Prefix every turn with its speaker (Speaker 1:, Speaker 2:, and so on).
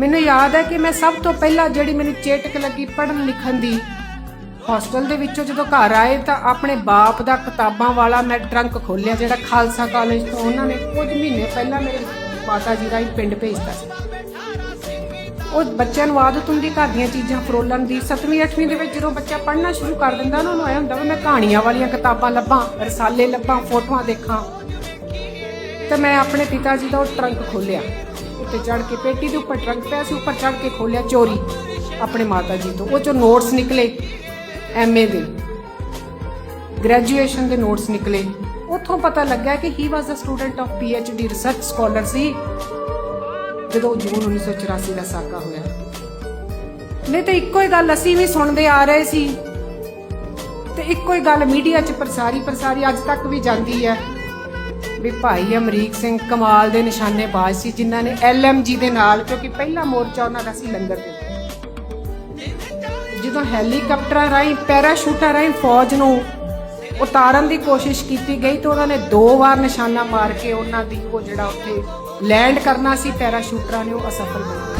Speaker 1: ਮੈਨੂੰ ਯਾਦ ਹੈ ਕਿ ਮੈਂ ਸਭ ਤੋਂ ਪਹਿਲਾਂ ਜਿਹੜੀ ਮੈਨੂੰ ਚੇਟਕ ਲੱਗੀ ਪੜ੍ਹਨ ਲਿਖਣ ਦੀ ਹੌਸਟਲ ਦੇ ਵਿੱਚੋਂ ਜਦੋਂ ਘਰ ਆਏ ਤਾਂ ਆਪਣੇ ਬਾਪ ਦਾ ਕਿਤਾਬਾਂ ਵਾਲਾ ਮੈਂ ਟਰੰਕ ਖੋਲਿਆ ਜਿਹੜਾ ਖਾਲਸਾ ਕਾਲਜ ਤੋਂ ਉਹਨਾਂ ਨੇ ਕੁਝ ਮਹੀਨੇ ਪਹਿਲਾਂ ਮੇਰੇ ਮਾਤਾ ਜੀ ਦਾ ਹੀ ਪਿੰਡ ਭੇਜਤਾ ਸੀ। ਉਹ ਬੱਚਿਆਂ ਨੂੰ ਆਦਤ ਹੁੰਦੀ ਘਰ ਦੀਆਂ ਚੀਜ਼ਾਂ ਫਰੋਲਣ ਦੀ। 7ਵੀਂ 8ਵੀਂ ਦੇ ਵਿੱਚ ਜਦੋਂ ਬੱਚਾ ਪੜ੍ਹਨਾ ਸ਼ੁਰੂ ਕਰ ਦਿੰਦਾ ਉਹਨਾਂ ਨੂੰ ਐ ਹੁੰਦਾ ਵੀ ਮੈਂ ਕਹਾਣੀਆਂ ਵਾਲੀਆਂ ਕਿਤਾਬਾਂ ਲੱਭਾਂ, ਰਸਾਲੇ ਲੱਭਾਂ, ਫੋਟੋਆਂ ਦੇਖਾਂ। ਤੇ ਮੈਂ ਆਪਣੇ ਪਿਤਾ ਜੀ ਦਾ ਉਹ ਟਰੰਕ ਖੋਲਿਆ ਉੱਤੇ ਚੜ ਕੇ ਪੇਟੀ ਦੇ ਉੱਪਰ ਟਰੰਕ ਪਿਆ ਸੀ, ਉੱਪਰ ਚੜ ਕੇ ਖੋਲਿਆ ਚੋਰੀ ਆਪਣੇ ਮਾਤਾ ਜੀ ਤੋਂ। ਉਹ ਚੋਂ ਨੋਟਸ ਨਿਕਲੇ ਐਮਏ ਦੇ। ਗ੍ਰੈਜੂਏਸ਼ਨ ਦੇ ਨੋਟਸ ਨਿਕਲੇ। ਉੱਥੋਂ ਪਤਾ ਲੱਗਾ ਕਿ he was a student of PhD research scholar ਸੀ। ਜਦੋਂ ਜੂਨ 1984 ਦਾ ਸਾਕਾ ਹੋਇਆ। ਨਹੀਂ ਤੇ ਇੱਕੋ ਹੀ ਗੱਲ ਅਸੀਂ ਵੀ ਸੁਣਦੇ ਆ ਰਹੇ ਸੀ। ਤੇ ਇੱਕੋ ਹੀ ਗੱਲ ਮੀਡੀਆ 'ਚ ਪ੍ਰਸਾਰੀ ਪ੍ਰਸਾਰੀ ਅੱਜ ਤੱਕ ਵੀ ਜਾਂਦੀ ਹੈ। ਵੀ ਭਾਈ ਅਮਰੀਕ ਸਿੰਘ ਕਮਾਲ ਦੇ ਨਿਸ਼ਾਨੇਬਾਜ਼ ਸੀ, ਜਿਨ੍ਹਾਂ ਨੇ ਐਲਐਮਜੀ ਦੇ ਨਾਲ, ਕਿਉਂਕਿ ਪਹਿਲਾ ਮੋਰਚਾ ਉਹਨਾਂ ਦਾ ਸੀ ਲੰਗਰ ਦੇ ਜਦੋਂ ਹੈਲੀਕਾਪਟਰਾਂ ਰਾਹੀਂ, ਪੈਰਾਸ਼ੂਟਾਂ ਰਾਹੀਂ ਫੌਜ ਨੂੰ ਉਤਾਰਨ ਦੀ ਕੋਸ਼ਿਸ਼ ਕੀਤੀ ਗਈ, ਤਾਂ ਉਹਨਾਂ ਨੇ ਦੋ ਵਾਰ ਨਿਸ਼ਾਨਾ ਮਾਰ ਕੇ ਉਹਨਾਂ ਦੀ ਉਹ ਜਿਹੜਾ ਉੱਥੇ ਲੈਂਡ ਕਰਨਾ ਸੀ, ਪੈਰਾਸ਼ੂਟਰਾਂ ਨੇ ਉਹ ਅਸਫਲ ਬਣ ਗਏ